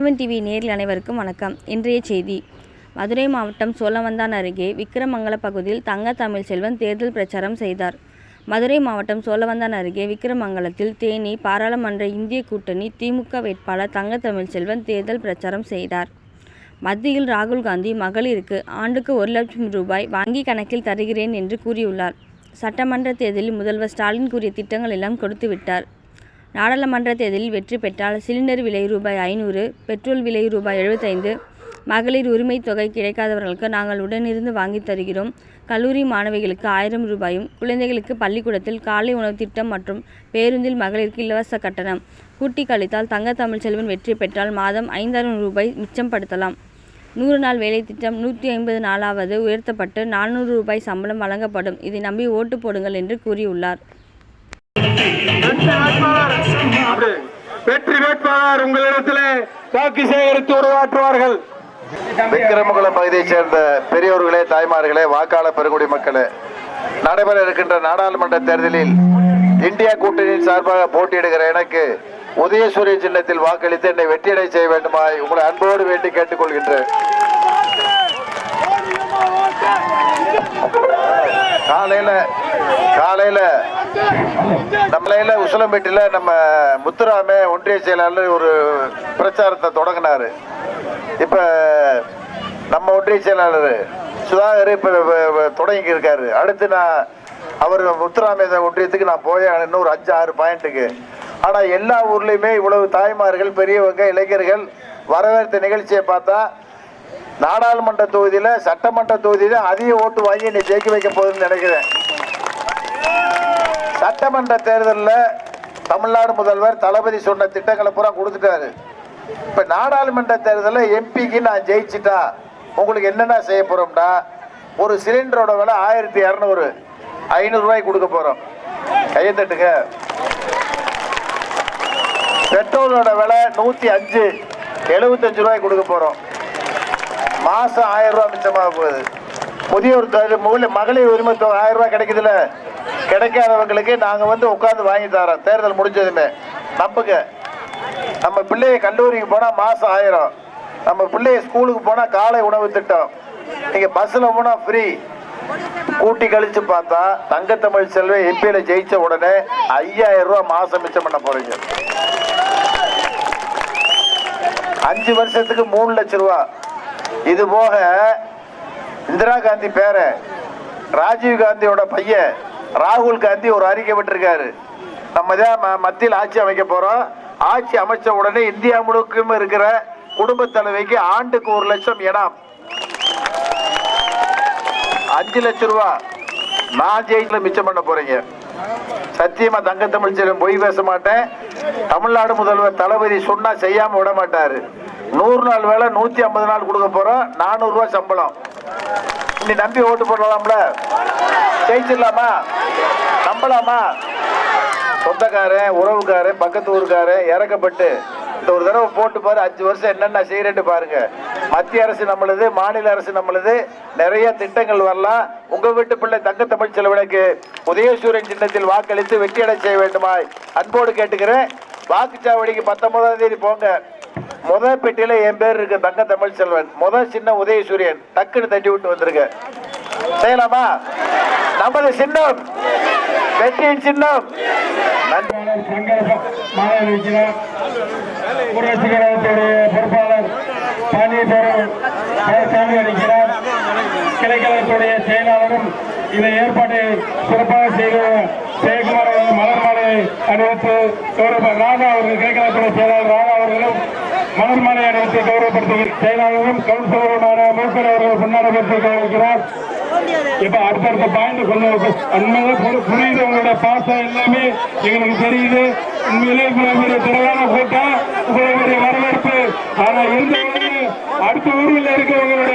Sivan TV நேரில் அனைவருக்கும் வணக்கம். இன்றைய செய்தி. மதுரை மாவட்டம் சோழவந்தான் அருகே விக்கிரமங்கல பகுதியில் தங்க தமிழ் செல்வன் தேர்தல் பிரச்சாரம் செய்தார். மதுரை மாவட்டம் சோழவந்தான் அருகே விக்கிரமங்கலத்தில் தேனி பாராளுமன்ற இந்திய கூட்டணி திமுக வேட்பாளர் தங்க தமிழ் செல்வன் தேர்தல் பிரச்சாரம் செய்தார். மத்தியில் ராகுல் காந்தி மகளிருக்கு ஆண்டுக்கு ஒரு லட்சம் ரூபாய் வங்கி கணக்கில் தருகிறேன் என்று கூறியுள்ளார். சட்டமன்ற தேர்தலில் முதல்வர் ஸ்டாலின் கூறிய திட்டங்கள் எல்லாம் கொடுத்து விட்டார் நாடாளுமன்ற தேர்தலில் வெற்றி பெற்றால் சிலிண்டர் விலை ரூபாய் ஐநூறு பெட்ரோல் விலை ரூபாய் எழுபத்தைந்து. மகளிர் உரிமை தொகை கிடைக்காதவர்களுக்கு நாங்கள் உடனிருந்து வாங்கி தருகிறோம். கல்லூரி மாணவிகளுக்கு ஆயிரம் ரூபாயும் குழந்தைகளுக்கு பள்ளிக்கூடத்தில் காலை உணவு திட்டம் மற்றும் பேருந்தில் மகளிருக்கு இலவச கட்டணம். கூட்டி கழித்தால் தங்க தமிழ்ச்செல்வன் வெற்றி பெற்றால் மாதம் ஐந்தாயிரம் ரூபாய் மிச்சம் படுத்தலாம். நூறு நாள் வேலை திட்டம் நூற்றி ஐம்பது நாளாவது உயர்த்தப்பட்டு நானூறு ரூபாய் சம்பளம் வழங்கப்படும். இதை நம்பி ஓட்டு போடுங்கள் என்று கூறியுள்ளார். வெற்றி வேட்பாளர் அப்படி. வெற்றி வேட்பாளர் உங்களிடத்திலே வாக்கு சேகரித்து உருவாற்றுவார்கள். விக்கிரமகுளம் பகுதியைச் சேர்ந்த பெரியோர்களே தாய்மார்களே வாக்காளர் பெருங்குடி மக்களே நடைபெற இருக்கின்ற நாடாளுமன்ற தேர்தலில் இந்தியா கூட்டணியின் சார்பாக போட்டியிடுகிற எனக்கு உதயசூரிய சின்னத்தில் வாக்களித்து என்னை வெற்றியடை செய்ய வேண்டுமாய் உங்களை அன்போடு வேண்டி கேட்டுக்கொள்கின்றேன். காலையில காலையில நம்மளையில உசிலம்பேட்டில நம்ம முத்துராமே ஒன்றிய செயலாளர் ஒரு பிரச்சாரத்தை தொடங்கினாரு. இப்ப நம்ம ஒன்றிய செயலாளர் சுதாகர் இப்ப தொடங்கி இருக்காரு. அடுத்து நான் அவர் முத்துராமே ஒன்றியத்துக்கு நான் போய் இன்னும் ஒரு அஞ்சு ஆறு பாயிண்ட்டுக்கு. ஆனா எல்லா ஊர்லயுமே இவ்வளவு தாய்மார்கள் பெரியவங்க இளைஞர்கள் வரவேற்ற நிகழ்ச்சியை பார்த்தா நாடாளுமன்ற தொகுதியில சட்டமன்ற தொகுதியில அதிக ஓட்டு வாங்கி நீ ஜெயிக்க வைக்க போகுதுன்னு நினைக்கிறேன். சட்டமன்ற தேர்தலில் தமிழ்நாடு முதல்வர் தளபதி சொன்ன திட்டங்களை பூரா கொடுத்துட்டாரு. இப்போ நாடாளுமன்ற தேர்தலில் எம்பிக்கு நான் ஜெயிச்சிட்டா உங்களுக்கு என்னென்ன செய்ய போகிறோம்னா ஒரு சிலிண்டரோட விலை ஆயிரத்தி இரநூறு ஐநூறுரூவாய்க்கு கொடுக்க போகிறோம் கையை தட்டுங்க. பெட்ரோலோட விலை நூற்றி அஞ்சு. எழுபத்தஞ்சு ரூபாய்க்கு கொடுக்க போகிறோம் மாதம் ஆயிரம் ரூபா மிச்சமாக போகுது. முதியோர் தொகை- மகளிர் உரிமை தொகை ஆயிரம் ரூபாய் கிடைக்குதுல்ல. கிடைக்காதவங்களுக்கு நாங்கள் வந்து உட்காந்து வாங்கி தரோம் தேர்தல் முடிஞ்சதுமே. நம்புங்க. நம்ம பிள்ளைய கல்லூரிக்கு போனால் மாதம் ஆயிரம். நம்ம பிள்ளைய ஸ்கூலுக்கு போனால் காலை உணவு திட்டம். நீங்கள் பஸ்ஸில் போனால் ஃப்ரீ கூட்டி கழித்து பார்த்தா தங்கத்தமிழ் செல்வம் எம்பியில் ஜெயித்த உடனே ஐயாயிரம் ரூபா மாதம் மிச்சம் பண்ண போகிறீங்க அஞ்சு வருஷத்துக்கு மூணு லட்சம் ரூபா. இது போக இந்திரா காந்தி பேர ராஜீவ் காந்தியோட பையன் ராகுல் காந்தி ஒரு அறிக்கை விட்டுருக்காரு. நம்ம தான் ம- மத்தியில் ஆட்சி அமைக்க போகிறோம் ஆட்சி அமைச்ச உடனே இந்தியா முழுக்கும் இருக்கிற குடும்ப தலைவிக்கு ஆண்டுக்கு ஒரு லட்சம் இடம். அஞ்சு லட்சம் ரூபா. நான் ஜெயில மிச்சம் பண்ண போறீங்க. சத்தியமா தங்க தமிழ் செல்வம் பொய் பேச மாட்டேன். தமிழ்நாடு முதல்வர் தளபதி சொன்னா செய்யாம விட மாட்டாரு. நூறு நாள் வேலை நூத்தி ஐம்பது நாள் கொடுக்க போறோம். நானூறு ரூபாய் சம்பளம். நீ நம்பி ஓட்டு போடலாம்ல? ஜெயிச்சிடலாமா? நம்பலாமா? சொந்தக்காரன் உறவுக்காரன் பக்கத்து ஊருக்காரன் இறக்கப்பட்டு இந்த ஒரு தடவை போட்டு பாரு அஞ்சு வருஷம் என்னென்ன செய்யறேன்னு பாருங்க. மத்திய அரசு நம்மளுது மாநில அரசு நம்மளுது நிறைய திட்டங்கள் வரலாம். உங்க வீட்டு பிள்ளை தங்க தமிழ் செலவினக்கு உதயசூரியன் சின்னத்தில் வாக்களித்து வெற்றியடை செய்ய வேண்டுமாய் அன்போடு கேட்டுக்கிறேன். வாக்குச்சாவடிக்கு பத்தொன்பதாம் தேதி போங்க. முதல் பெட்டியில என் பேர் இருக்கு தங்க தமிழ் செல்வன். முதல் சின்ன உதயசூரியன் டக்குன்னு தட்டி விட்டு வந்திருக்க. செய்யலாமா? நமது சின்னம். வெற்றியின் சின்னம். பொறுப்பாளர் சாமி கிளைக்கழகத்துடைய செயலாளரும் இதை ஏற்பாட்டை சிறப்பாக செய்த ஜெயக்குமார் அவர்கள் மலர் அணிவித்து கௌரவ ராதா அவர்கள் கிளைக்கழகத்துடைய செயலாளர் ராதா அவர்களும் மலர் அணிவித்து கௌரவப்படுத்துகிற செயலாளரும் கவுன்சிலருமான மூக்கர் அவர்கள் பொன்னாடப்படுத்தி கௌரவிக்கிறார் இப்ப அடுத்தடுத்த பாயிண்ட் சொல்ல உண்மையிலே புரியுது உங்களோட பாசம் எல்லாமே. எங்களுக்கு தெரியுது. உண்மையிலே இவ்வளவு பெரிய திரளான கூட்டம் இவ்வளவு பெரிய வரவேற்பு. ஆனா இருந்தவங்க அடுத்த ஊரில் இருக்கவங்க